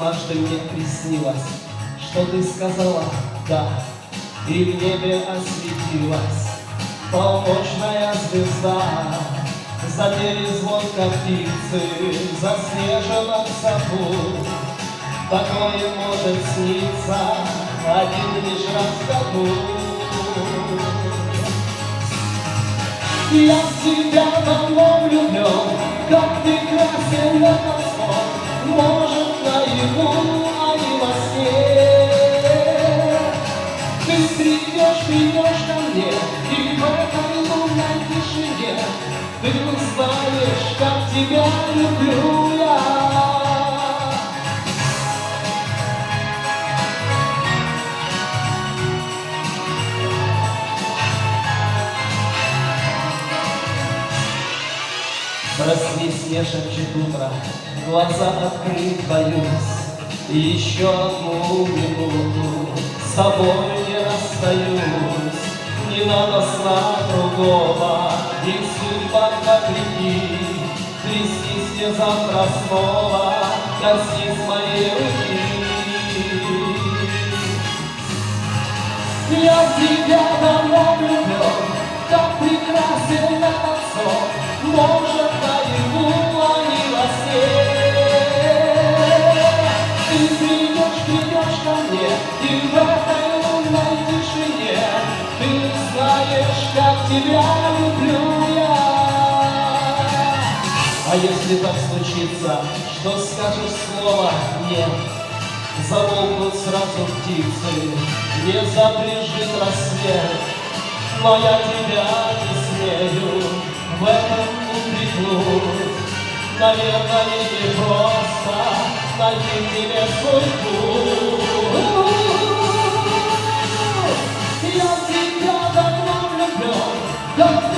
Однажды мне приснилось, что ты сказала «да», И в небе осветилась полночная звезда. Запели звонко птицы в заснеженном саду. Такое может сниться один лишь раз в году. Я в тебя давно влюблен, как ты красен на танцпол, тебя люблю я. Проснись, не шепчет утро, глаза открыть боюсь. И еще одну минуту с тобой не расстаюсь. Не надо сна другого, и судьба вопреки. Трястись мне завтра снова, коснись моей руки. Я в тебя давно влюблен, так прекрасен этот сон, может, наяву, а не во сне. Ты придешь, придешь ко мне, и в этой лунной тишине Ты узнаешь, как тебя люблю если так случится, что скажешь слово «нет», Замолкнут сразу птицы, не запряжит рассвет, Но я тебя не смею в этом упрекнуть. Наверное, не просто найти тебе судьбу. Я тебя давно влюблен,